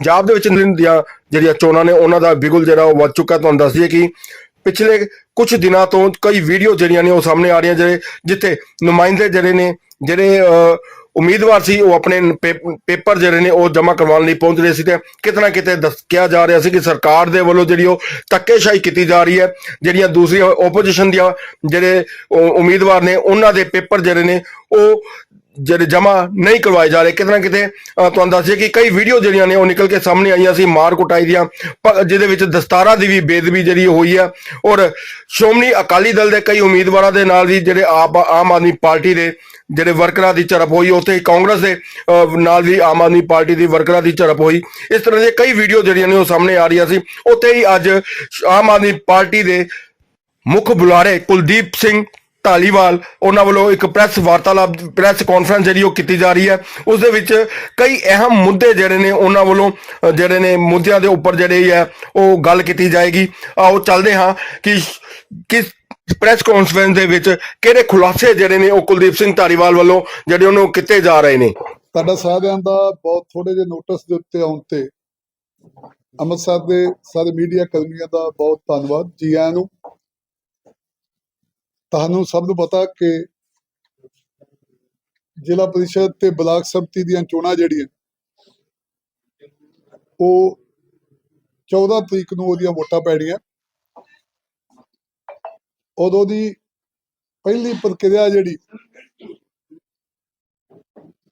ਪੰਜਾਬ ਦੇ ਵਿੱਚ ਦੀਆਂ ਜਿਹੜੀਆਂ ਚੋਣਾਂ ਨੇ, ਉਹਨਾਂ ਦਾ ਬਿਗੁਲ ਜਿਹੜਾ ਉਹ ਵੱਧ ਚੁੱਕਾ ਤੁਹਾਨੂੰ ਦੱਸ ਦਈਏ ਕਿ ਪਿਛਲੇ ਕੁਝ ਦਿਨਾਂ ਤੋਂ ਕਈ ਵੀਡੀਓ ਜਿਹੜੀਆਂ ਨੇ ਉਹ ਸਾਹਮਣੇ ਆ ਰਹੀਆਂ, ਜਿਹੜੇ ਜਿੱਥੇ ਨੁਮਾਇੰਦੇ ਜਿਹੜੇ ਨੇ, ਜਿਹੜੇ ਉਮੀਦਵਾਰ ਸੀ, ਉਹ ਆਪਣੇ ਪੇਪਰ ਜਿਹੜੇ ਨੇ ਉਹ ਜਮ੍ਹਾਂ ਕਰਵਾਉਣ ਲਈ ਪਹੁੰਚ ਰਹੇ ਸੀ ਤੇ ਕਿਤਨਾ ਕਿਤੇ ਦੱਸ, ਕਿਹਾ ਜਾ ਰਿਹਾ ਸੀ ਕਿ ਸਰਕਾਰ ਦੇ ਵੱਲੋਂ ਜਿਹੜੀ ਉਹ ਧੱਕੇਸ਼ਾਹੀ ਕੀਤੀ ਜਾ ਰਹੀ ਹੈ। ਜਿਹੜੀਆਂ ਦੂਸਰੀਆਂ ਆਪੋਜੀਸ਼ਨ ਦੀਆਂ ਜਿਹੜੇ ਉਮੀਦਵਾਰ ਨੇ, ਉਹਨਾਂ ਦੇ ਪੇਪਰ ਜਿਹੜੇ ਨੇ ਉਹ ਜਿਹੜੇ ਜਮਾ ਨਹੀਂ ਕਰਵਾਏ ਜਾ ਰਹੇ ਕਿਤੇ ਨਾ ਕਿਤੇ ਅਹ, ਤੁਹਾਨੂੰ ਦੱਸਿਆ ਕਿ ਕਈ ਵੀਡੀਓ ਜਿਹੜੀਆਂ ਨੇ ਉਹ ਨਿਕਲ ਕੇ ਸਾਹਮਣੇ ਆਈਆਂ ਸੀ ਮਾਰ ਕੁਟਾਈ ਦੀਆਂ ਜਿਹਦੇ ਵਿੱਚ ਦਸਤਾਰਾ ਦੀ ਵੀ ਬੇਦਬੀ ਜਿਹੜੀ ਹੋਈ ਹੈ ਔਰ ਸ਼੍ਰੋਮਣੀ ਅਕਾਲੀ ਦਲ ਦੇ ਕਈ ਉਮੀਦਵਾਰਾਂ ਦੇ ਨਾਲ ਵੀ ਜਿਹੜੇ ਆਪ ਆਮ ਆਦਮੀ ਪਾਰਟੀ ਦੇ ਜਿਹੜੇ ਵਰਕਰਾਂ ਦੀ ਝੜਪ ਹੋਈ ਉੱਥੇ ਹੀ ਕਾਂਗਰਸ ਦੇ ਅਹ, ਨਾਲ ਵੀ ਆਮ ਆਦਮੀ ਪਾਰਟੀ ਦੀ ਵਰਕਰਾਂ ਦੀ ਝੜਪ ਹੋਈ। ਇਸ ਤਰ੍ਹਾਂ ਦੀਆਂ ਕਈ ਵੀਡੀਓ ਜਿਹੜੀਆਂ ਨੇ ਉਹ ਸਾਹਮਣੇ ਆ ਰਹੀਆਂ ਸੀ। ਉੱਥੇ ਹੀ ਅੱਜ ਆਮ ਆਦਮੀ ਪਾਰਟੀ ਦੇ ਮੁੱਖ ਬੁਲਾਰੇ ਕੁਲਦੀਪ ਸਿੰਘ ਢਾਲੀਵਾਲ ਉਹਨਾਂ ਵੱਲੋਂ ਇੱਕ ਪ੍ਰੈਸ ਵਾਰਤਾਲਾਪ, ਪ੍ਰੈਸ ਕਾਨਫਰੰਸ ਜਿਹੜੀ ਉਹ ਕੀਤੀ ਜਾ ਰਹੀ ਹੈ। ਉਸ ਦੇ ਵਿੱਚ ਕਈ ਅਹਿਮ ਮੁੱਦੇ ਜਿਹੜੇ ਨੇ, ਉਹਨਾਂ ਵੱਲੋਂ ਜਿਹੜੇ ਨੇ ਮੁੱਦਿਆਂ ਦੇ ਉੱਪਰ ਜਿਹੜੇ ਹੈ, ਉਹ ਗੱਲ ਕੀਤੀ ਜਾਏਗੀ। ਆਓ ਚੱਲਦੇ ਹਾਂ ਕਿ ਕਿਸ ਪ੍ਰੈਸ ਕਾਨਫਰੰਸ ਦੇ ਵਿੱਚ ਕਿਹੜੇ ਖੁਲਾਸੇ ਜਿਹੜੇ ਨੇ ਉਹ ਕੁਲਦੀਪ ਸਿੰਘ ਢਾਲੀਵਾਲ ਵੱਲੋਂ ਜਿਹੜੇ ਉਹਨੂੰ ਕੀਤੇ ਜਾ ਰਹੇ ਨੇ। ਤੁਹਾਡਾ ਸਾਰਿਆਂ ਦਾ ਬਹੁਤ ਥੋੜੇ ਜਿਹੇ ਨੋਟਿਸ ਦੇ ਉੱਤੇ ਆਉਣ ਤੇ ਅੰਮ੍ਰਿਤਸਰ ਦੇ ਸਾਰੇ ਮੀਡੀਆ ਕਰਮੀਆਂ ਦਾ ਬਹੁਤ ਧੰਨਵਾਦ, ਜੀ ਆਇਆਂ ਨੂੰ। ਤੁਹਾਨੂੰ ਸਭ ਨੂੰ ਪਤਾ ਕਿ ਜ਼ਿਲ੍ਹਾ ਪਰਿਸ਼ਦ ਤੇ ਬਲਾਕ ਸੰਮਤੀ ਦੀਆਂ ਚੋਣਾਂ ਜਿਹੜੀਆਂ, ਉਹ 14 ਤਰੀਕ ਨੂੰ ਉਹਦੀਆਂ ਵੋਟਾਂ ਪੈਣੀਆਂ। ਉਦੋਂ ਦੀ ਪਹਿਲੀ ਪ੍ਰਕਿਰਿਆ ਜਿਹੜੀ,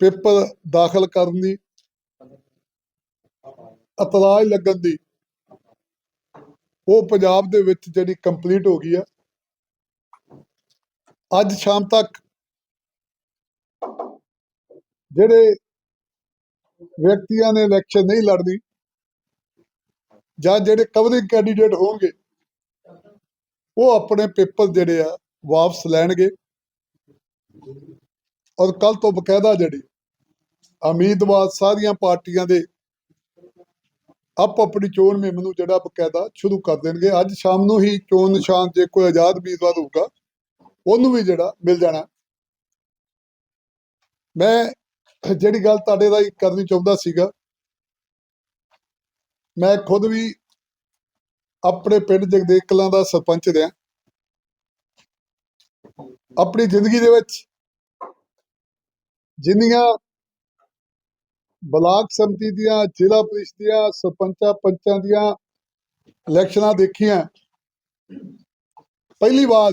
ਪੇਪਰ ਦਾਖਲ ਕਰਨ ਦੀ, ਇਤਲਾਹ ਲੱਗਣ ਦੀ, ਉਹ ਪੰਜਾਬ ਦੇ ਵਿੱਚ ਜਿਹੜੀ ਕੰਪਲੀਟ ਹੋ ਗਈ ਆ। ਅੱਜ ਸ਼ਾਮ ਤੱਕ ਜਿਹੜੇ ਵਿਅਕਤੀਆਂ ਨੇ ਇਲੈਕਸ਼ਨ ਨਹੀਂ ਲੜਨੀ ਜਾਂ ਜਿਹੜੇ ਕਵਰਿੰਗ ਕੈਂਡੀਡੇਟ ਹੋਣਗੇ, ਉਹ ਆਪਣੇ ਪੇਪਰ ਜਿਹੜੇ ਆ ਵਾਪਸ ਲੈਣਗੇ। ਔਰ ਕੱਲ ਤੋਂ ਬਕਾਇਦਾ ਜਿਹੜੀ ਉਮੀਦਵਾਰ ਸਾਰੀਆਂ ਪਾਰਟੀਆਂ ਦੇ ਆਪ ਆਪਣੀ ਚੋਣ ਮੁਹਿੰਮ ਨੂੰ ਜਿਹੜਾ ਬਕਾਇਦਾ ਸ਼ੁਰੂ ਕਰ ਦੇਣਗੇ। ਅੱਜ ਸ਼ਾਮ ਨੂੰ ਹੀ ਚੋਣ ਨਿਸ਼ਾਨ ਜੇ ਕੋਈ ਆਜ਼ਾਦ ਉਮੀਦਵਾਰ ਹੋਊਗਾ ਉਹਨੂੰ ਵੀ ਜਿਹੜਾ ਮਿਲ ਜਾਣਾ। ਮੈਂ ਜਿਹੜੀ ਗੱਲ ਤੁਹਾਡੇ ਦਾ ਕਰਨੀ ਚਾਹੁੰਦਾ ਸੀਗਾ, ਮੈਂ ਖੁਦ ਵੀ ਆਪਣੇ ਪਿੰਡ ਜਗਦੇਵ ਕਲਾਂ ਦਾ ਸਰਪੰਚ ਰਿਹਾ। ਆਪਣੀ ਜ਼ਿੰਦਗੀ ਦੇ ਵਿੱਚ ਜਿੰਨੀਆਂ ਬਲਾਕ ਸੰਮਤੀ ਦੀਆਂ, ਜ਼ਿਲ੍ਹਾ ਪ੍ਰੀਸ਼ਦ ਦੀਆਂ, ਸਰਪੰਚਾਂ ਪੰਚਾਂ ਦੀਆਂ ਇਲੈਕਸ਼ਨਾਂ ਦੇਖੀਆਂ, ਪਹਿਲੀ ਵਾਰ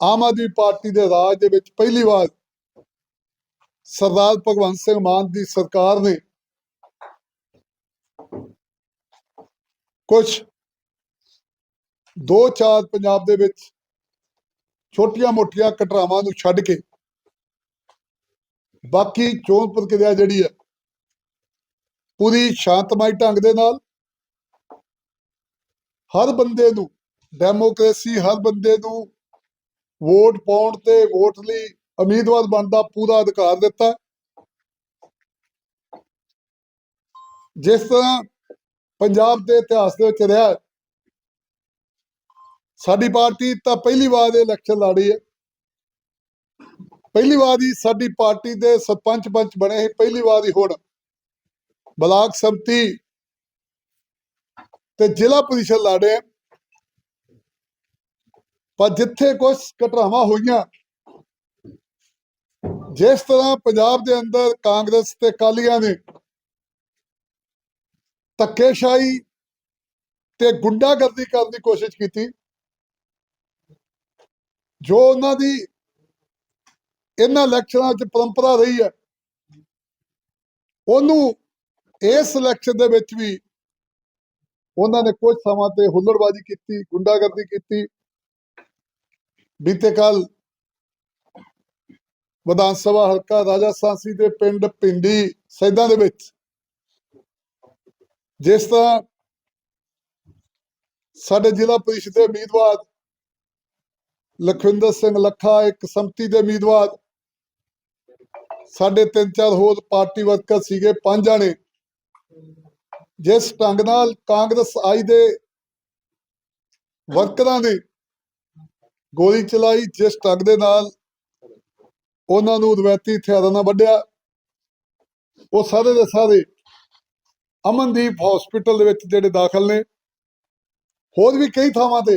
ਆਮ ਆਦਮੀ ਪਾਰਟੀ ਦੇ ਰਾਜ ਦੇ ਵਿੱਚ ਪਹਿਲੀ ਵਾਰ ਸਰਦਾਰ ਭਗਵੰਤ ਸਿੰਘ ਮਾਨ ਦੀ ਸਰਕਾਰ ਨੇ ਕੁਝ ਦੋ ਚਾਰ ਪੰਜਾਬ ਦੇ ਵਿੱਚ ਛੋਟੀਆਂ ਮੋਟੀਆਂ ਘਟਨਾਵਾਂ ਨੂੰ ਛੱਡ ਕੇ ਬਾਕੀ ਚੋਣ ਪ੍ਰਕਿਰਿਆ ਜਿਹੜੀ ਹੈ, ਪੂਰੀ ਸ਼ਾਂਤਮਈ ਢੰਗ ਦੇ ਨਾਲ ਹਰ ਬੰਦੇ ਨੂੰ ਡੈਮੋਕ੍ਰੇਸੀ ਹਰ ਬੰਦੇ ਨੂੰ ਵੋਟ ਪਾਉਣ ਤੇ ਵੋਟ ਲਈ ਉਮੀਦਵਾਰ ਬਣਦਾ ਪੂਰਾ ਅਧਿਕਾਰ ਦਿੱਤਾ ਜਿਸ ਤਰ੍ਹਾਂ ਪੰਜਾਬ ਦੇ ਇਤਿਹਾਸ ਦੇ ਵਿੱਚ ਰਿਹਾ, ਸਾਡੀ ਪਾਰਟੀ ਤਾਂ ਪਹਿਲੀ ਵਾਰ ਇਹ ਇਲੈਕਸ਼ਨ ਲੜੀ ਹੈ ਪਹਿਲੀ ਵਾਰ ਹੀ ਸਾਡੀ ਪਾਰਟੀ ਦੇ ਸਰਪੰਚ ਪੰਚ ਬਣੇ ਸੀ, ਪਹਿਲੀ ਵਾਰ ਹੀ ਹੁਣ ਬਲਾਕ ਸੰਮਤੀ ਤੇ ਜ਼ਿਲ੍ਹਾ ਪ੍ਰੀਸ਼ਦ ਲੜੇ ਆ। ਪਰ ਜਿੱਥੇ ਕੁਝ ਘਟਨਾਵਾਂ ਹੋਈਆਂ, ਜਿਸ ਤਰ੍ਹਾਂ ਪੰਜਾਬ ਦੇ ਅੰਦਰ ਕਾਂਗਰਸ ਤੇ ਕਾਲੀਆਂ ਨੇ ਧੱਕੇਸ਼ਾਹੀ ਤੇ ਗੁੰਡਾਗਰਦੀ ਕਰਨ ਦੀ ਕੋਸ਼ਿਸ਼ ਕੀਤੀ, ਜੋ ਉਹਨਾਂ ਦੀ ਇਹਨਾਂ ਇਲੈਕਸ਼ਨਾਂ 'ਚ ਪਰੰਪਰਾ ਰਹੀ ਹੈ, ਉਹਨੂੰ ਇਸ ਇਲੈਕਸ਼ਨ ਦੇ ਵਿੱਚ ਵੀ ਉਹਨਾਂ ਨੇ ਕੁਝ ਸਮਾਂ ਤੇ ਹੁੱਲੜਬਾਜ਼ੀ ਕੀਤੀ, ਗੁੰਡਾਗਰਦੀ ਕੀਤੀ ਬੀਤੇ ਕੱਲ ਵਿਧਾਨ ਸਭਾ ਹਲਕਾ ਰਾਜਾ ਸਾਂਸੀ ਦੇ ਪਿੰਡ ਪਿੰਡੀ ਸੈਦਾਂ ਦੇ ਵਿੱਚ ਜਿਸ ਤਰ੍ਹਾਂ ਸਾਡੇ ਜ਼ਿਲ੍ਹਾ ਪ੍ਰੀਸ਼ਦ ਦੇ ਉਮੀਦਵਾਰ ਲਖਵਿੰਦਰ ਸਿੰਘ ਲੱਖਾ, ਇੱਕ ਸੰਮਤੀ ਦੇ ਉਮੀਦਵਾਰ, ਸਾਡੇ ਤਿੰਨ ਚਾਰ ਹੋਰ ਪਾਰਟੀ ਵਰਕਰ ਸੀਗੇ, ਪੰਜ ਜਾਣੇ। ਜਿਸ ਢੰਗ ਨਾਲ ਕਾਂਗਰਸ ਆਈ ਦੇ ਵਰਕਰਾਂ ਨੇ ਗੋਲੀ ਚਲਾਈ, ਜਿਸ ਢੰਗ ਦੇ ਨਾਲ ਉਹਨਾਂ ਨੂੰ ਰਵਾਇਤੀ ਹਥਿਆਰਾਂ ਨਾਲ ਵੱਢਿਆ। ਉਹ ਸਾਰੇ ਦੇ ਸਾਰੇ ਅਮਨਦੀਪ ਹਸਪੀਟਲ ਦੇ ਵਿੱਚ ਜਿਹੜੇ ਦਾਖਲ ਨੇ। ਹੋਰ ਵੀ ਕਈ ਥਾਵਾਂ ਤੇ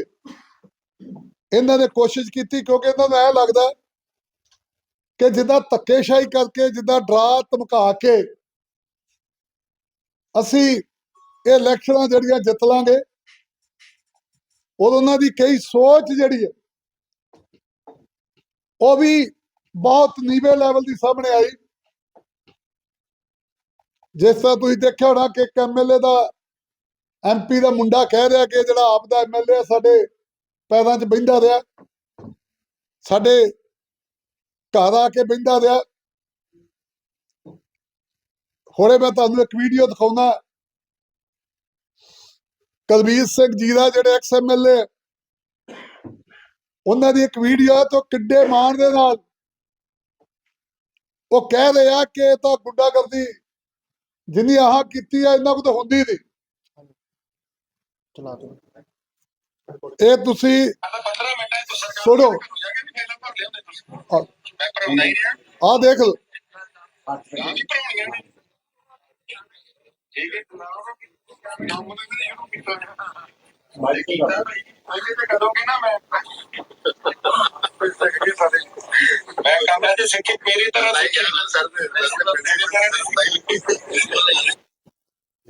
ਇਹਨਾਂ ਨੇ ਕੋਸ਼ਿਸ਼ ਕੀਤੀ, ਕਿਉਂਕਿ ਇਹਨਾਂ ਨੂੰ ਇਹ ਲੱਗਦਾ ਕਿ ਜਿੱਦਾਂ ਧੱਕੇਸ਼ਾਹੀ ਕਰਕੇ, ਜਿੱਦਾਂ ਡਰਾ ਧਮਕਾ ਕੇ ਅਸੀਂ ਇਹ ਇਲੈਕਸ਼ਨਾਂ ਜਿਹੜੀਆਂ ਜਿੱਤ ਲਾਂਗੇ, ਔਰ ਉਹਨਾਂ ਦੀ ਕਈ ਸੋਚ ਜਿਹੜੀ ਹੈ ਉਹ ਵੀ ਬਹੁਤ ਨੀਵੇਂ ਲੈਵਲ ਦੀ ਸਾਹਮਣੇ ਆਈ। ਜਿਸ ਤਰ੍ਹਾਂ ਤੁਸੀਂ ਦੇਖਿਆ ਹੋਣਾ ਕਿ ਇੱਕ ਐਮਐਲਏ ਦਾ ਐਮਪੀ ਦਾ ਮੁੰਡਾ ਕਹਿ ਰਿਹਾ ਕਿ ਜਿਹੜਾ ਆਪ ਦਾ ਐਮਐਲਏ ਸਾਡੇ ਪੈਰਾਂ 'ਚ ਬਹਿੰਦਾ ਰਿਹਾ, ਸਾਡੇ ਘਰ ਆ ਕੇ ਬਹਿੰਦਾ ਰਿਹਾ। ਹੁਣੇ ਮੈਂ ਤੁਹਾਨੂੰ ਇੱਕ ਵੀਡੀਓ ਦਿਖਾਉਣਾ ਕਲਬੀਰ ਸਿੰਘ ਜੀ ਦਾ ਜਿਹੜੇ ਐਕਸ ਐਮਐਲਏ ਉਹਨਾਂ ਦੀ ਇੱਕ ਵੀਡੀਓ ਤੋਂ ਕਿੱਡੇ ਮਾਣ ਦੇ ਨਾਲ। ਉਹ ਕਹਿ ਰਿਹਾ ਕਿ ਇਹ ਤਾਂ ਗੁੰਡਾਗਰਦੀ ਜਿੰਨੀ ਆਹ ਕੀਤੀ ਆ ਇੰਨਾ ਕੁ ਤਾਂ ਹੁੰਦੀ ਨਹੀਂ। ਚਲਾ ਦੋ ਇਹ ਤੁਸੀਂ ਸੁਣੋ। ਮਿੰਟਾਂ ਤੋਂ ਸਰਕਾਰ ਛੋੜੋ ਮੈਂ ਭਰਾਉਣਾ ਹੀ। ਰਿਹਾ ਆ ਦੇਖ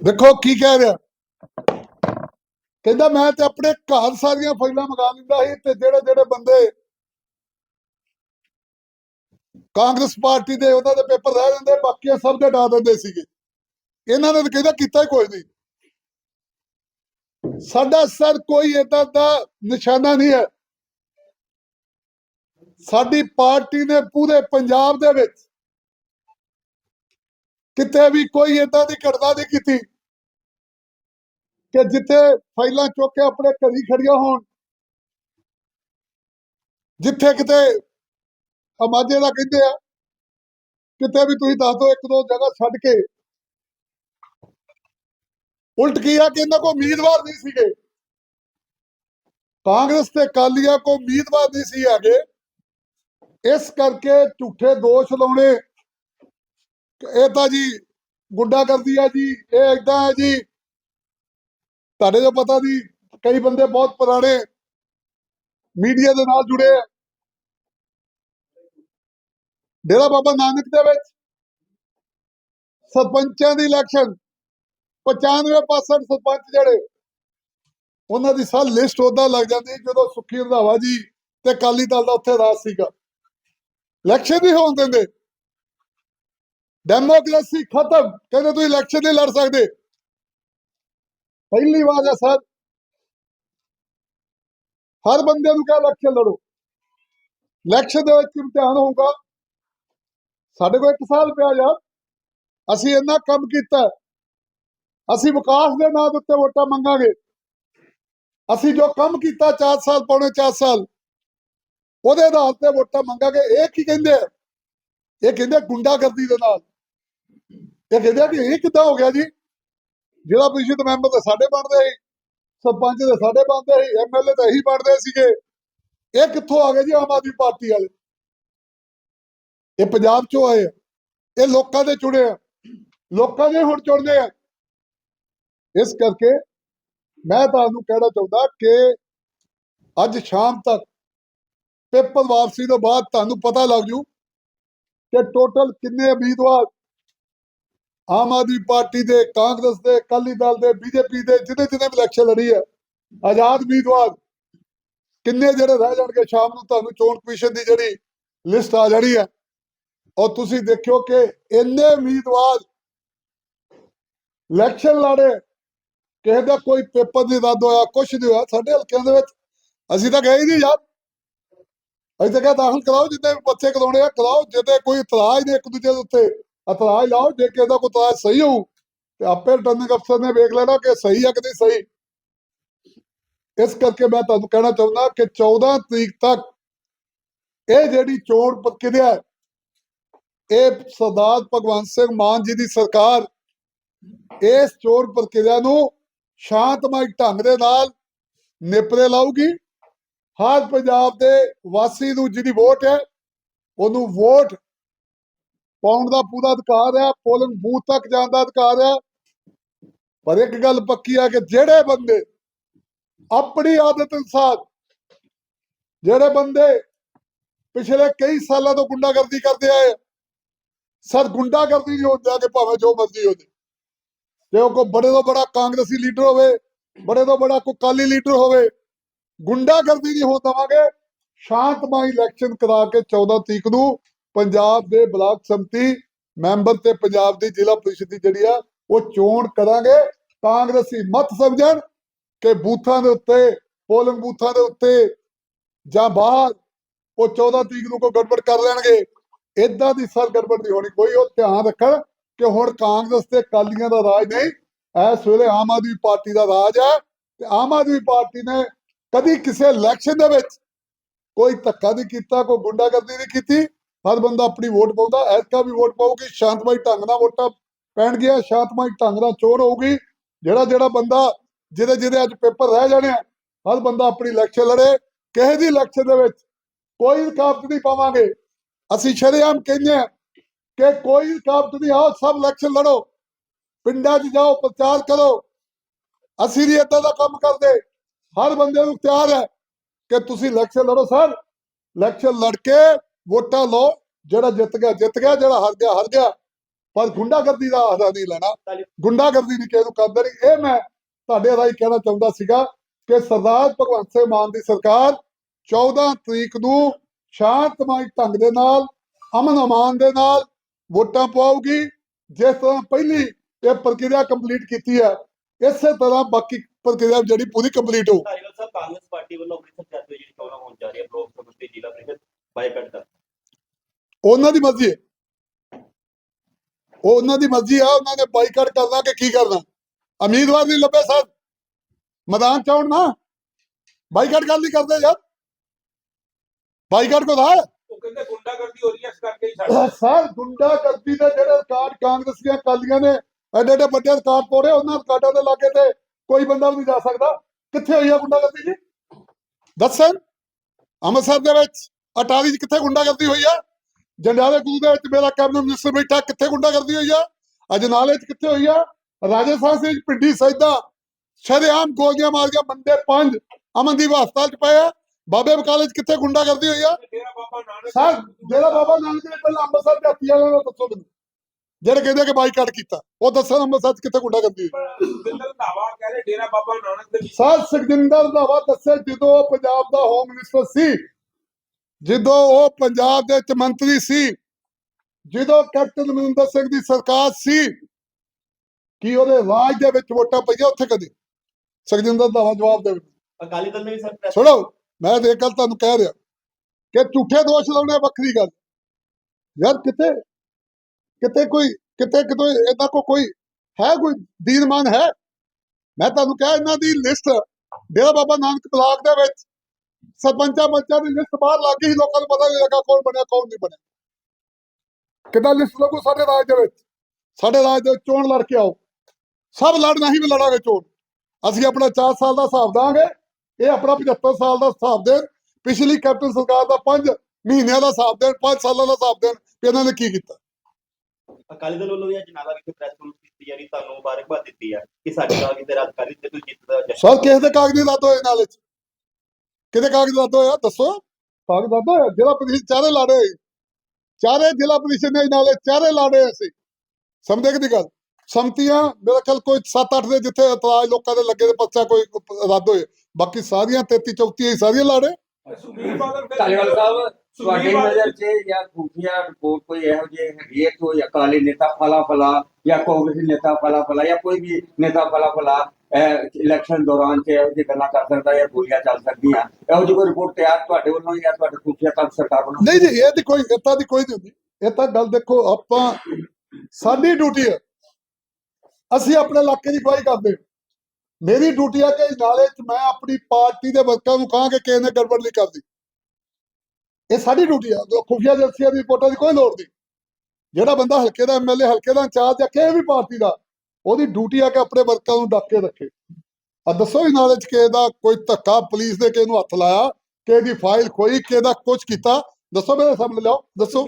ਦੇਖੋ ਕੀ ਕਹਿ ਰਿਹਾ। ਕਹਿੰਦਾ ਮੈਂ ਤੇ ਆਪਣੇ ਘਰ ਸਾਰੀਆਂ ਫਾਈਲਾਂ ਮੰਗਾ ਲਿੰਦਾ ਸੀ ਤੇ ਜਿਹੜੇ ਜਿਹੜੇ ਬੰਦੇ ਕਾਂਗਰਸ ਪਾਰਟੀ ਦੇ ਉਹਨਾਂ ਦੇ ਪੇਪਰ ਰਹਿ ਜਾਂਦੇ ਬਾਕੀ ਸਭ ਦੇ ਡਾ ਦਿੰਦੇ ਸੀਗੇ। ਇਹਨਾਂ ਨੇ ਕਹਿੰਦਾ ਕੀਤਾ ਹੀ ਕੁਝ ਨਹੀਂ। ਸਾਡਾ ਸਰ ਕੋਈ ਏਦਾਂ ਦਾ ਨਿਸ਼ਾਨਾ ਨਹੀਂ ਹੈ। ਸਾਡੀ ਪਾਰਟੀ ਨੇ ਪੂਰੇ ਪੰਜਾਬ ਦੇ ਵਿੱਚ ਕਿਤੇ ਵੀ ਕੋਈ ਏਦਾਂ ਦੀ ਘਟਨਾ ਨਹੀਂ ਕੀਤੀ ਕਿ ਜਿੱਥੇ ਫਾਈਲਾਂ ਚੁੱਕ ਕੇ ਆਪਣੇ ਘਰੀ ਖੜੀਆਂ ਹੋਣ, ਜਿੱਥੇ ਕਿਤੇ ਹਮਾਜੇ ਦਾ ਕਹਿੰਦੇ ਆ, ਕਿਤੇ ਵੀ ਤੁਸੀਂ ਦੱਸ ਦਿਓ ਇੱਕ ਦੋ ਜਗ੍ਹਾ ਛੱਡ ਕੇ ਉਲਟ ਕੀ ਆ ਕਿ ਇਹਨਾਂ ਕੋ ਉਮੀਦਵਾਰ ਨਹੀਂ ਸੀਗੇ? ਕਾਂਗਰਸ ਤੇ ਕਾਲੀਆ ਕੋ ਉਮੀਦਵਾਰ ਨਹੀਂ ਸੀ ਹੈਗੇ। ਇਸ ਕਰਕੇ ਝੂਠੇ ਦੋਸ਼ ਲਾਉਣੇ। ਇਹ ਤਾਂ ਜੀ ਗੁੱਡਾ ਕਰਦੀ ਆ ਜੀ, ਇਹ ਏਦਾਂ ਹੈ ਜੀ। ਤੁਹਾਡੇ ਤੋਂ ਪਤਾ ਨਹੀਂ, ਕਈ ਬੰਦੇ ਬਹੁਤ ਪੁਰਾਣੇ ਮੀਡੀਆ ਦੇ ਨਾਲ ਜੁੜੇ ਆ। ਡੇਰਾ ਬਾਬਾ ਨਾਨਕ ਦੇ ਵਿੱਚ ਸਰਪੰਚਾਂ ਦੀ ਇਲੈਕਸ਼ਨ 95% ਸਰਪੰਚ ਜਿਹੜੇ, ਉਹਨਾਂ ਦੀ ਸਾਰੀ ਲਿਸਟ ਉਹਦਾ ਲੱਗ ਜਾਂਦੀ ਜਦੋਂ ਸੁਖੀ ਰੰਧਾਵਾ ਜੀ ਤੇ ਕਾਲੀ ਦਲ ਦਾ ਉੱਥੇ ਰਾਜ ਸੀਗਾ। ਇਲੈਕਸ਼ਨ ਨਹੀਂ ਹੋਣ ਦਿੰਦੇ। ਡੈਮੋਕ੍ਰੇਸੀ ਖਤਮ। ਕਹਿੰਦੇ ਤੁਸੀਂ ਇਲੈਕਸ਼ਨ ਨਹੀਂ ਲੜ ਸਕਦੇ। ਪਹਿਲੀ ਵਾਰ ਹੈ ਸਰ। ਹਰ ਬੰਦੇ ਨੂੰ ਕਹੇ ਇਲੈਕਸ਼ਨ ਲੜੋ। ਇਲੈਕਸ਼ਨ ਦੇ ਵਿੱਚ ਇਮਤਿਹਾਨ ਹੋਊਗਾ? ਸਾਡੇ ਕੋਲ ਇੱਕ ਸਾਲ ਪਿਆ ਯਾਰ। ਅਸੀਂ ਇੰਨਾ ਕੰਮ ਕੀਤਾ। ਅਸੀਂ ਵਿਕਾਸ ਦੇ ਨਾਂ ਦੇ ਉੱਤੇ ਵੋਟਾਂ ਮੰਗਾਂਗੇ। ਅਸੀਂ ਜੋ ਕੰਮ ਕੀਤਾ 4 ਸਾਲ, ਪੌਣੇ 4 ਸਾਲ, ਉਹਦੇ ਆਧਾਰ ਤੇ ਵੋਟਾਂ ਮੰਗਾਂਗੇ। ਇਹ ਕੀ ਕਹਿੰਦੇ ਆ? ਇਹ ਕਹਿੰਦੇ ਗੁੰਡਾਗਰਦੀ ਦੇ ਨਾਲ। ਇਹ ਕਹਿੰਦੇ ਆ ਕਿ ਇਹ ਕਿੱਦਾਂ ਹੋ ਗਿਆ ਜੀ? ਜਿਹੜਾ ਪ੍ਰੀਸ਼ਦ ਮੈਂਬਰ ਤੇ ਸਾਡੇ ਬਣਦੇ ਸੀ, ਸਰਪੰਚ ਦੇ ਸਾਡੇ ਬਣਦੇ ਸੀ ਐਮਐਲਏ ਤਾਂ ਇਹੀ ਬਣਦੇ ਸੀਗੇ। ਇਹ ਕਿੱਥੋਂ ਆ ਗਏ ਜੀ? ਆਮ ਆਦਮੀ ਪਾਰਟੀ ਵਾਲੇ। ਇਹ ਪੰਜਾਬ ਚੋਂ ਆਏ ਆ। ਇਹ ਲੋਕਾਂ ਦੇ ਚੁਣੇ ਆ। ਲੋਕਾਂ ਦੇ ਹੁਣ ਚੁਣਦੇ ਆ। ਇਸ ਕਰਕੇ ਮੈਂ ਤੁਹਾਨੂੰ ਕਹਿਣਾ ਚਾਹੁੰਦਾ ਕਿ ਅੱਜ ਸ਼ਾਮ ਤੱਕ ਪੇਪਰ ਵਾਪਸੀ ਤੋਂ ਬਾਅਦ ਤੁਹਾਨੂੰ ਪਤਾ ਲੱਗ ਜੂ ਕਿ ਟੋਟਲ ਕਿੰਨੇ ਉਮੀਦਵਾਰ ਆਮ ਆਦਮੀ ਪਾਰਟੀ ਦੇ, ਕਾਂਗਰਸ ਦੇ, ਅਕਾਲੀ ਦਲ ਦੇ, ਬੀਜੇਪੀ ਦੇ ਜਿਹਦੇ ਜਿਹਦੇ ਵੀ ਇਲੈਕਸ਼ਨ ਲੜੀ ਹੈ, ਆਜ਼ਾਦ ਉਮੀਦਵਾਰ ਕਿੰਨੇ ਜਿਹੜੇ ਰਹਿ ਜਾਣਗੇ ਸ਼ਾਮ ਨੂੰ ਤੁਹਾਨੂੰ ਚੋਣ ਕਮਿਸ਼ਨ ਦੀ ਜਿਹੜੀ ਲਿਸਟ ਆ ਜਾਣੀ ਹੈ, ਔਰ ਤੁਸੀਂ ਦੇਖਿਓ ਕਿ ਇੰਨੇ ਉਮੀਦਵਾਰ ਇਲੈਕਸ਼ਨ ਲੜੇ ਕਿਸੇ ਦਾ ਕੋਈ ਪੇਪਰ ਨਹੀਂ ਰੱਦ ਹੋਇਆ, ਕੁਛ ਨਹੀਂ ਹੋਇਆ, ਸਾਡੇ ਹਲਕਿਆਂ ਦੇ ਵਿੱਚ। ਅਸੀਂ ਤਾਂ ਗਏ ਨਹੀਂ ਯਾਰ। ਅਸੀਂ ਤਾਂ ਕਿਹਾ ਦਾਖਲ ਕਰਾਓ, ਜਿੱਦੇ ਬੱਚੇ ਕਰਾਉਣੇ ਆ, ਕਰਾਓ। ਜਿੱਦੇ ਕੋਈ ਇਤਰਾਜ਼ ਨਹੀਂ ਇੱਕ ਦੂਜੇ ਦੇ ਉੱਤੇ, ਇਤਰਾਜ਼ ਲਾਓ। ਜੇ ਕਿਸੇ ਦਾ ਕੋਈ ਇਤਰਾਜ਼ ਸਹੀ ਹੋਊ, ਤੇ ਆਪੇ ਰਿਟਰਨਿੰਗ ਅਫਸਰ ਨੇ ਵੇਖ ਲੈਣਾ ਕਿ ਸਹੀ ਹੈ ਕਿ ਨਹੀਂ ਸਹੀ। ਇਸ ਕਰਕੇ ਮੈਂ ਤੁਹਾਨੂੰ ਕਹਿਣਾ ਚਾਹੁੰਦਾ ਕਿ 14 ਤਰੀਕ ਤੱਕ ਇਹ ਜਿਹੜੀ ਚੋਣ ਪ੍ਰਕਿਰਿਆ ਇਹ ਸਰਦਾਰ ਭਗਵੰਤ ਸਿੰਘ ਮਾਨ ਜੀ ਦੀ ਸਰਕਾਰ, ਇਸ ਚੋਣ ਪ੍ਰਕਿਰਿਆ ਨੂੰ ਸ਼ਾਂਤਮਈ ਢੰਗ ਦੇ ਨਾਲ ਨਿਪਰੇ ਲਾਊਗੀ। ਹਰ ਪੰਜਾਬ ਦੇ ਵਾਸੀ ਨੂੰ ਜਿਹਦੀ ਵੋਟ ਹੈ, ਉਹਨੂੰ ਵੋਟ ਪਾਉਣ ਦਾ ਪੂਰਾ ਅਧਿਕਾਰ ਹੈ, ਪੋਲਿੰਗ ਬੂਥ ਤੱਕ ਜਾਣ ਦਾ ਅਧਿਕਾਰ ਹੈ। ਪਰ ਇੱਕ ਗੱਲ ਪੱਕੀ ਆ ਕਿ ਜਿਹੜੇ ਬੰਦੇ ਆਪਣੀ ਆਦਤ ਅਨੁਸਾਰ, ਜਿਹੜੇ ਬੰਦੇ ਪਿਛਲੇ ਕਈ ਸਾਲਾਂ ਤੋਂ ਗੁੰਡਾਗਰਦੀ ਕਰਦੇ ਆਏ ਸਰ ਗੁੰਡਾਗਰਦੀ ਨਹੀਂ ਹੁੰਦੀ ਕਿ ਭਾਵੇਂ ਜੋ ਮਰਜ਼ੀ ਹੋ ਜੇ ਜੇ ਉਹ ਕੋਈ ਬੜੇ ਤੋਂ ਬੜਾ ਕਾਂਗਰਸੀ ਲੀਡਰ ਹੋਵੇ, ਬੜੇ ਤੋਂ ਬੜਾ ਕੋਈ ਕਾਲੀ ਲੀਡਰ ਹੋਵੇ, ਗੁੰਡਾਗਰਦੀ ਨਹੀਂ ਹੋਣ ਦੇਵਾਂਗੇ। ਸ਼ਾਂਤਮਈ ਇਲੈਕਸ਼ਨ ਕਰਾ ਕੇ 14 ਤਰੀਕ ਨੂੰ ਪੰਜਾਬ ਦੇ ਬਲਾਕ ਸੰਮਤੀ ਮੈਂਬਰ ਤੇ ਪੰਜਾਬ ਦੀ ਜ਼ਿਲ੍ਹਾ ਪ੍ਰੀਸ਼ਦ ਦੀ ਜਿਹੜੀ ਆ, ਉਹ ਚੋਣ ਕਰਾਂਗੇ। ਕਾਂਗਰਸੀ ਮਤ ਸਮਝਣ ਕਿ ਬੂਥਾਂ ਦੇ ਉੱਤੇ, ਪੋਲਿੰਗ ਬੂਥਾਂ ਦੇ ਉੱਤੇ ਜਾਂ ਬਾਹਰ, ਉਹ 14 ਤਰੀਕ ਨੂੰ ਕੋਈ ਗੜਬੜ ਕਰ ਲੈਣਗੇ। ਇਦਾਂ ਦੀ ਸਰ ਗੜਬੜ ਨਹੀਂ ਹੋਣੀ। ਕੋਈ ਉਹ ਧਿਆਨ ਰੱਖਣ ਕਿ ਹੁਣ ਕਾਂਗਰਸ ਤੇ ਕਾਲੀਆਂ ਦਾ ਰਾਜ ਨਹੀਂ, ਇਸ ਵੇਲੇ ਆਮ ਆਦਮੀ ਪਾਰਟੀ ਦਾ ਰਾਜ ਹੈ ਤੇ ਆਮ ਆਦਮੀ ਪਾਰਟੀ ਨੇ ਕਦੀ ਕਿਸੇ ਇਲੈਕਸ਼ਨ ਦੇ ਵਿੱਚ ਕੋਈ ਧੱਕਾ ਨਹੀਂ ਕੀਤਾ, ਕੋਈ ਗੁੰਡਾਗਰਦੀ ਨਹੀਂ ਕੀਤੀ। ਹਰ ਬੰਦਾ ਆਪਣੀ ਵੋਟ ਪਾਉਂਦਾ ਐਸਕਾ ਵੀ ਵੋਟ ਪਾਊਗੀ, ਸ਼ਾਂਤਮਈ ਢੰਗ ਨਾਲ ਵੋਟਾਂ ਪੈਣਗੀਆਂ, ਸ਼ਾਂਤਮਈ ਢੰਗ ਨਾਲ ਚੋਣ ਹੋਊਗੀ। ਜਿਹੜਾ ਜਿਹੜਾ ਬੰਦਾ ਜਿਹਦੇ ਜਿਹਦੇ ਅੱਜ ਪੇਪਰ ਰਹਿ ਜਾਣੇ ਆ, ਹਰ ਬੰਦਾ ਆਪਣੀ ਇਲੈਕਸ਼ਨ ਲੜੇ। ਕਿਸੇ ਦੀ ਇਲੈਕਸ਼ਨ ਦੇ ਵਿੱਚ ਕੋਈ ਰੁਕਾਵਟ ਨਹੀਂ ਪਾਵਾਂਗੇ। ਅਸੀਂ ਸ਼ਰੇਆਮ ਕਹਿੰਦੇ ਹਾਂ ਕਿ ਕੋਈ ਰੁਕਾਵਟ ਨਹੀਂ ਆਓ ਸਭ ਇਲੈਕਸ਼ਨ ਲੜੋ। ਪਿੰਡਾਂ 'ਚ ਜਾਓ, ਪ੍ਰਚਾਰ ਕਰੋ। ਅਸੀਂ ਨਹੀਂ ਏਦਾਂ ਦਾ ਕੰਮ ਕਰਦੇ। ਹਰ ਬੰਦੇ ਨੂੰ ਤਿਆਰ ਹੈ ਕਿ ਤੁਸੀਂ ਇਲੈਕਸ਼ਨ ਲੜੋ, ਸਰ। ਇਲੈਕਸ਼ਨ ਲੜ ਕੇ ਵੋਟਾਂ ਲਓ। ਜਿਹੜਾ ਜਿੱਤ ਗਿਆ ਜਿੱਤ ਗਿਆ। ਜਿਹੜਾ ਹਾਰ ਗਿਆ ਹਾਰ ਗਿਆ। ਪਰ ਗੁੰਡਾਗਰਦੀ ਦਾ ਆਸਰਾ ਨਹੀਂ ਲੈਣਾ। ਗੁੰਡਾਗਰਦੀ ਨਹੀਂ ਕਿਸੇ ਨੂੰ ਕਰਦੇ ਨਹੀਂ। ਇਹ ਮੈਂ ਤੁਹਾਡੇ ਰਾਹੀਂ ਕਹਿਣਾ ਚਾਹੁੰਦਾ ਸੀਗਾ ਕਿ ਸਰਦਾਰ ਭਗਵੰਤ ਸਿੰਘ ਮਾਨ ਦੀ ਸਰਕਾਰ 14 ਤਰੀਕ ਨੂੰ ਸ਼ਾਂਤਮਈ ਢੰਗ ਦੇ ਨਾਲ ਅਮਨ ਅਮਾਨ ਦੇ ਨਾਲ ਵੋਟਾਂ ਪਾਉਗੀ ਜਿਸ ਤਰ੍ਹਾਂ ਪਹਿਲੀ ਇਹ ਪ੍ਰਕਿਰਿਆ ਕੰਪਲੀਟ ਕੀਤੀ ਹੈ ਇਸੇ ਤਰ੍ਹਾਂ ਬਾਕੀ ਪ੍ਰਕਿਰਿਆ ਜਿਹੜੀ ਪੂਰੀ ਕੰਪਲੀਟ ਹੋ ਧਾਰੀਵਾਲ ਸਾਹਿਬ ਕਾਂਗਰਸ ਪਾਰਟੀ ਵੱਲੋਂ ਅੰਮ੍ਰਿਤਸਰ ਜਾਂਦੇ ਜਿਹੜੀ ਚੋਣਾਂ ਹੋਣ ਜਾ ਰਹੀ ਹੈ ਬਲਾਕ ਸਮਿਤੀ ਜ਼ਿਲ੍ਹਾ ਪ੍ਰੀਸ਼ਦ ਬਾਈਕਾਟ ਦਾ। ਉਹਨਾਂ ਦੀ ਮਰਜ਼ੀ ਹੈ। ਉਹ ਉਹਨਾਂ ਦੀ ਮਰਜ਼ੀ ਆ ਉਹਨਾਂ ਨੇ ਬਾਈਕਾਟ ਕਰਨਾ ਕਿ ਕੀ ਕਰਨਾ। ਉਮੀਦਵਾਰ ਨਹੀਂ ਲੱਭੇ ਸਰ। ਮੈਦਾਨ ਚ ਆਉਣ ਨਾ। ਬਾਈਕਾਟ ਗੱਲ ਨਹੀਂ ਕਰਦੇ ਯਾਰ। ਬਾਈਕਾਟ ਕੋ ਦਾ ਉਹ ਕਹਿੰਦੇ ਗੁੰਡਾਗਰਦੀ ਹੋ ਰਹੀ ਹੈ ਇਸ ਕਰਕੇ ਹੀ ਸਾਡਾ ਸਰ ਗੁੰਡਾਗਰਦੀ ਦੇ ਜਿਹੜੇ ਰਿਕਾਰਡ ਕਾਂਗਰਸੀਆਂ ਕਾਲੀਆਂ ਨੇ ਐਡੇ ਐਡੇ ਵੱਡੇ ਰਿਕਾਰਡ ਤੋੜੇ ਉਹਨਾਂ ਰਿਕਾਰਡਾਂ ਦੇ ਲਾਗੇ ਤੇ ਕੋਈ ਬੰਦਾ ਵੀ ਨਹੀਂ ਜਾ ਸਕਦਾ। ਕਿੱਥੇ ਹੋਈ ਆ ਗੁੰਡਾਗਰਦੀ ਜੀ? ਦੱਸਣ ਅੰਮ੍ਰਿਤਸਰ ਦੇ ਵਿੱਚ ਅਟਾਰੀ ਚ ਕਿੱਥੇ ਗੁੰਡਾਗਰਦੀ ਹੋਈ ਆ? ਜੰਡਿਆਲੇ ਗੁਰੂ ਦੇ ਵਿੱਚ ਮੇਰਾ ਕੈਬਨਿਟ ਮਿਨਿਸਟਰ ਬੈਠਾ ਕਿੱਥੇ ਗੁੰਡਾਗਰਦੀ ਹੋਈ ਆ? ਅਜਨਾਲੇ ਚ ਕਿੱਥੇ ਹੋਈ ਆ? ਰਾਜਸਥਾਨ ਵਿੱਚ ਪਿੰਡੀ ਸੈਦਾ ਸ਼ਰੇਆਮ ਗੋਲੀਆਂ ਮਾਰ ਕੇ ਬੰਦੇ ਪੰਜ ਅਮਨਦੀਪ ਹਸਪਤਾਲ ਚ ਪਏ ਆ। ਬਾਬੇ ਬਕਾਲੇ ਚ ਕਿੱਥੇ ਗੁੰਡਾਗਰਦੀ ਹੋਈ ਆ? ਸਰ ਜਿਹੜਾ ਬਾਬਾ ਨਾਨਕ ਨੇ ਪਹਿਲਾਂ ਅੰਮ੍ਰਿਤਸਰ ਦੇ ਹੱਥੀਆਂ ਨਾਲ ਦੱਸੋ ਮੈਨੂੰ। ਜਿਹੜੇ ਕਹਿੰਦੇ ਕਿ ਬਾਈਕਾਟ ਕੀਤਾ ਉਹ ਦੱਸਣ ਅੰਮ੍ਰਿਤਸਰ 'ਚ ਕਿੱਥੇ ਗੁੰਡਾ ਕਰਦੀ ਸੁਖਵਿੰਦਰ ਧਾਵਾ ਕਹਿ ਰਹੇ ਡੇਰਾ ਬਾਬਾ ਨਾਨਕ ਦੇ ਵਿੱਚ। ਸਰ ਸੁਖਜਿੰਦਰ ਰੰਧਾਵਾ ਦੱਸੇ ਜਦੋਂ ਉਹ ਪੰਜਾਬ ਦਾ ਹੋਮ ਮਿਨਿਸਟਰ ਸੀ ਜਦੋਂ ਉਹ ਪੰਜਾਬ ਦੇ ਵਿੱਚ ਮੰਤਰੀ ਸੀ ਜਦੋਂ ਕੈਪਟਨ ਅਮਰਿੰਦਰ ਸਿੰਘ ਦੀ ਸਰਕਾਰ ਸੀ ਕੀ ਉਹਦੇ ਰਾਜ ਦੇ ਵਿੱਚ ਵੋਟਾਂ ਪਈਆਂ ਉੱਥੇ ਕਦੇ? ਸੁਖਜਿੰਦਰ ਰੰਧਾਵਾ ਜਵਾਬ ਦੇਵੇ ਅਕਾਲੀ ਦਲ ਨੇ ਵੀ ਸਰ ਸੁਣੋ ਮੈਂ ਤੇ ਇਹ ਗੱਲ ਤੁਹਾਨੂੰ ਕਹਿ ਰਿਹਾ। ਕਿ ਝੂਠੇ ਦੋਸ਼ ਲਾਉਣੇ ਵੱਖਰੀ ਗੱਲ। ਯਾਰ ਕਿਤੇ ਕਿਤੇ ਕੋਈ ਕਿਤੇ ਕਿਤੇ ਇਹਨਾਂ ਕੋ ਕੋਈ ਹੈ ਕੋਈ ਦੀਨਮਾਨ ਹੈ? ਮੈਂ ਤੁਹਾਨੂੰ ਕਿਹਾ ਇਹਨਾਂ ਦੀ ਲਿਸਟ ਡੇਰਾ ਬਾਬਾ ਨਾਨਕ ਬਲਾਕ ਦੇ ਵਿੱਚ ਸਰਪੰਚਾਂ ਪੰਚਾਂ ਦੀ ਲਿਸਟ ਬਾਹਰ ਲੱਗ ਗਈ ਸੀ, ਲੋਕਾਂ ਨੂੰ ਪਤਾ ਨਹੀਂ ਲੱਗਾ ਕੌਣ ਬਣਿਆ ਕੌਣ ਨਹੀਂ ਬਣਿਆ। ਕਿੱਦਾਂ ਲਿਸਟ ਲੱਗੂ ਸਾਡੇ ਰਾਜ ਦੇ ਵਿੱਚ? ਸਾਡੇ ਰਾਜ ਦੇ ਵਿੱਚ ਚੋਣ ਲੜ ਕੇ ਆਓ। ਸਭ ਲੜਨਾ ਹੀ ਵੀ ਲੜਾਂਗੇ ਚੋਣ। ਅਸੀਂ ਆਪਣਾ 4 ਸਾਲ ਦਾ ਹਿਸਾਬ ਦਾਂਗੇ ਇਹ ਆਪਣਾ 75 ਸਾਲ ਦਾ ਹਿਸਾਬ ਦੇ ਪਿਛਲੀ ਕੈਪਟਨ ਸਰਕਾਰ ਦਾ 5 ਮਹੀਨਿਆਂ ਦਾ ਹਿਸਾਬ ਦੇਣ 5 ਸਾਲਾਂ ਦਾ ਹਿਸਾਬ ਦੇਣ ਕਿ ਇਹਨਾਂ ਨੇ ਕੀ ਕੀਤਾ? ਅਕਾਲੀ ਦਲ ਵੱਲੋਂ ਵੀ ਅੱਜ ਨਾਲਾ ਵਿਖੇ ਪ੍ਰੈਸ ਕਾਨਫਰੰਸ ਕੀਤੀ ਜਾ ਰਹੀ ਤੁਹਾਨੂੰ ਮੁਬਾਰਕਬਾਦ ਦਿੱਤੀ ਹੈ ਕਿ ਸਾਡੇ ਨਾਲ ਕਿਤੇ ਰਾਜਕਾਰੀ ਤੇ ਕੋਈ ਜਿੱਤ ਦਾ ਜਸ਼ਨ ਸਰ ਕਿਸੇ ਦੇ ਕਾਗਜ਼ ਨਹੀਂ ਰੱਦ ਹੋਏ ਨਾਲੇ ਚ ਕਿਹਦੇ ਕਾਗਜ਼ ਰੱਦ ਹੋਇਆ ਦੱਸੋ। ਕਾਗਜ਼ ਰੱਦ ਹੋਇਆ ਜ਼ਿਲ੍ਹਾ ਪ੍ਰੀਸ਼ਦ ਚਾਰੇ ਲਾੜੇ ਚਾਰੇ ਜ਼ਿਲ੍ਹਾ ਪ੍ਰੀਸ਼ਦ ਨੇ ਨਾਲੇ ਚਾਰੇ ਲਾੜੇ ਅਸੀਂ ਸਮਝੇ ਕਿ ਦੀ ਗੱਲ? ਸੰਮਤੀਆਂ ਮੇਰੇ ਖਿਆਲ ਕੋਈ 7-8 ਦੇ ਜਿੱਥੇ ਇਤਰਾਜ਼ ਲੋਕਾਂ ਦੇ ਲੱਗੇ ਦੇ ਪਰਚਾ ਕੋਈ ਰੱਦ ਹੋਏ। ਬਾਕੀ ਸਾਰੀਆਂ 33 34 ਹੀ ਸਾਰੀਆਂ ਲਾੜੇ ਸੁਖਬੀਰ ਬਾਦਲ ਫਿਰ ਧਾਲੀਵਾਲ ਸਾਹਿਬ ਤੁਹਾਡੀ ਸੁਖਬੀਰ ਬਾਦਲ ਨਜ਼ਰ 'ਚ ਜਾਂ ਖੂਫੀਆ ਰਿਪੋਰਟ ਕੋਈ ਇਹੋ ਜਿਹੀ ਹੈਗੀ ਹੈ ਕੋਈ ਅਕਾਲੀ ਨੇਤਾ ਫਲਾ ਫਲਾ ਜਾਂ ਕਾਂਗਰਸੀ ਨੇਤਾ ਫਲਾ ਫਲਾ ਜਾਂ ਕੋਈ ਵੀ ਨੇਤਾ ਫਲਾ ਫਲਾ ਇਲੈਕਸ਼ਨ ਦੌਰਾਨ 'ਚ ਇਹੋ ਜਿਹੀ ਗੱਲਾਂ ਕਰ ਸਕਦਾ ਜਾਂ ਗੋਲੀਆਂ ਚੱਲ ਸਕਦੀਆਂ? ਇਹੋ ਜਿਹੀ ਕੋਈ ਰਿਪੋਰਟ ਤਿਆਰ ਤੁਹਾਡੇ ਵੱਲੋਂ ਜਾਂ ਤੁਹਾਡੇ ਖੂਫੀਆ ਤੰਤਰ ਸਰਕਾਰ ਵੱਲੋਂ? ਨਹੀਂ ਜੀ ਇਹ ਦੀ ਕੋਈ ਇੱਦਾਂ ਦੀ ਕੋਈ ਨਹੀਂ ਹੁੰਦੀ। ਇਹ ਤਾਂ ਗੱਲ ਦੇਖੋ ਆਪਾਂ ਸਾਡੀ ਡਿਊਟੀ ਹੈ। ਅਸੀਂ ਆਪਣੇ ਇਲਾਕੇ ਦੀ ਗਵਾਹੀ ਕਰਦੇ ਹਾਂ। ਮੇਰੀ ਡਿਊਟੀ ਹੈ ਕਿ ਨਾਲੇ ਚ ਮੈਂ ਆਪਣੀ ਪਾਰਟੀ ਦੇ ਵਰਕਰਾਂ ਨੂੰ ਕਹਾਂ ਕਿ ਕਿਸੇ ਨੇ ਗੜਬੜ ਨਹੀਂ ਕਰਦੀ ਇਹ ਸਾਡੀ ਡਿਊਟੀ ਆ। ਜੋ ਖੁਫੀਆ ਏਜੰਸੀਆਂ ਦੀ ਰਿਪੋਰਟਾਂ ਦੀ ਕੋਈ ਲੋੜ ਨਹੀਂ। ਜਿਹੜਾ ਬੰਦਾ ਹਲਕੇ ਦਾ ਐਮਐਲਏ ਹਲਕੇ ਦਾ ਇੰਚਾਰਜ ਆ ਕਿਸੇ ਵੀ ਪਾਰਟੀ ਦਾ ਉਹਦੀ ਡਿਊਟੀ ਆ ਕਿ ਆਪਣੇ ਵਰਕਰਾਂ ਨੂੰ ਡੱਕ ਕੇ ਰੱਖੇ। ਆ ਦੱਸੋ ਵੀ ਨਾਲੇ ਚ ਕਿਸੇ ਦਾ ਕੋਈ ਧੱਕਾ ਪੁਲਿਸ ਦੇ ਕਿਸੇ ਨੂੰ ਹੱਥ ਲਾਇਆ ਕਿਸੇ ਦੀ ਫਾਈਲ ਖੋਈ ਕਿਸੇ ਦਾ ਕੁਝ ਕੀਤਾ? ਦੱਸੋ ਮੇਰੇ ਸਾਹਮਣੇ ਲਿਆਓ। ਦੱਸੋ।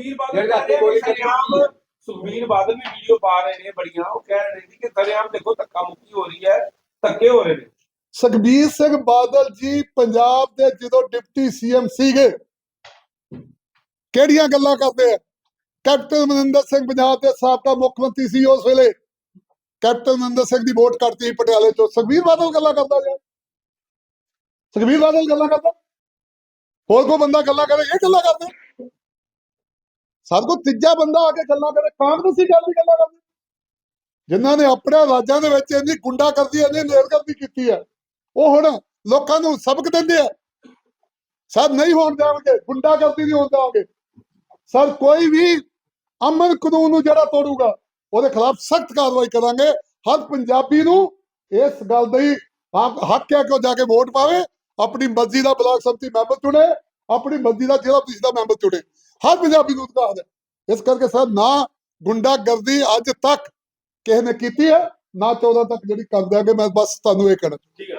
ਸੁਖਬੀਰ ਬਾਦਲ ਵੀ ਵੀਡੀਓ ਪਾ ਰਹੇ ਨੇ ਬੜੀਆਂ। ਉਹ ਕਹਿ ਰਹੇ ਨੇ ਕਿ ਦਰਿਆਮ ਦੇਖੋ ਧੱਕਾ ਮੁੱਕੀ ਹੋ ਰਹੀ ਹੈ। ਧੱਕੇ ਹੋ ਰਹੇ ਨੇ। ਸੁਖਬੀਰ ਸਿੰਘ ਬਾਦਲ ਜੀ ਪੰਜਾਬ ਦੇ ਜਦੋਂ ਡਿਪਟੀ ਸੀਐਮ ਸੀਗੇ, ਕਿਹੜੀਆਂ ਗੱਲਾਂ ਕਰਦੇ ਆ? ਕੈਪਟਨ ਅਮਰਿੰਦਰ ਸਿੰਘ ਪੰਜਾਬ ਦੇ ਸਾਬਕਾ ਮੁੱਖ ਮੰਤਰੀ ਸੀ ਉਸ ਵੇਲੇ। ਕੈਪਟਨ ਅਮਰਿੰਦਰ ਸਿੰਘ ਦੀ ਵੋਟ ਕੱਟਤੀ ਪਟਿਆਲੇ ਤੋਂ ਸੁਖਬੀਰ ਬਾਦਲ ਗੱਲਾਂ ਕਰਦਾ ਯਾਰ ਸੁਖਬੀਰ ਬਾਦਲ ਗੱਲਾਂ ਕਰਦਾ। ਹੋਰ ਕੋਈ ਬੰਦਾ ਗੱਲਾਂ ਕਰੇ, ਇਹ ਗੱਲਾਂ ਕਰਦੇ। ਸਾਡੇ ਕੋਲ ਤੀਜਾ ਬੰਦਾ ਆ ਕੇ ਗੱਲਾਂ ਕਰੇ, ਕਾਂਗਰਸੀ ਗੱਲ ਦੀ ਗੱਲਾਂ ਕਰਦੇ। ਜਿਨ੍ਹਾਂ ਨੇ ਆਪਣੇ ਰਾਜਾਂ ਦੇ ਵਿੱਚ ਇੰਨੀ ਗੁੰਡਾਗਰਦੀ, ਇੰਨੀ ਨੇਰਗਰਦੀ ਕੀਤੀ ਹੈ, ਉਹ ਹੁਣ ਲੋਕਾਂ ਨੂੰ ਸਬਕ ਦਿੰਦੇ ਆ। ਸਰ, ਨਹੀਂ ਹੋਣ ਦੇਵਾਂਗੇ ਗੁੰਡਾਗਰਦੀ ਨਹੀਂ ਹੋਣ ਦੇਵਾਂਗੇ ਸਰ, ਕੋਈ ਵੀ ਅਮਨ ਕਾਨੂੰਨ ਨੂੰ ਜਿਹੜਾ ਤੋੜੂਗਾ, ਉਹਦੇ ਖਿਲਾਫ ਸਖਤ ਕਾਰਵਾਈ ਕਰਾਂਗੇ। ਹਰ ਪੰਜਾਬੀ ਨੂੰ ਇਸ ਗੱਲ ਦਾ ਹੀ ਹੱਕ ਹੱਕ ਹੈ ਕਿ ਉਹ ਜਾ ਕੇ ਵੋਟ ਪਾਵੇ, ਆਪਣੀ ਮਰਜ਼ੀ ਦਾ ਬਲਾਕ ਸੰਮਤੀ ਮੈਂਬਰ ਚੁਣੇ, ਆਪਣੀ ਮਰਜ਼ੀ ਦਾ ਜ਼ਿਲ੍ਹਾ ਪ੍ਰੀਸ਼ਦ ਦਾ ਮੈਂਬਰ ਚੁਣੇ। ਹਰ ਪੰਜਾਬੀ ਨੂੰ ਅਧਿਕਾਰ ਹੈ। ਇਸ ਕਰਕੇ ਸਰ, ਨਾ ਗੁੰਡਾਗਰਦੀ ਅੱਜ ਤੱਕ ਕਿਸੇ ਨੇ ਕੀਤੀ ਹੈ ਨਾ 14 ਤੱਕ ਜਿਹੜੀ ਕਰ ਦਿਆਂਗੇ ਮੈਂ ਬਸ ਤੁਹਾਨੂੰ ਇਹ ਕਹਿਣਾ। ਠੀਕ ਹੈ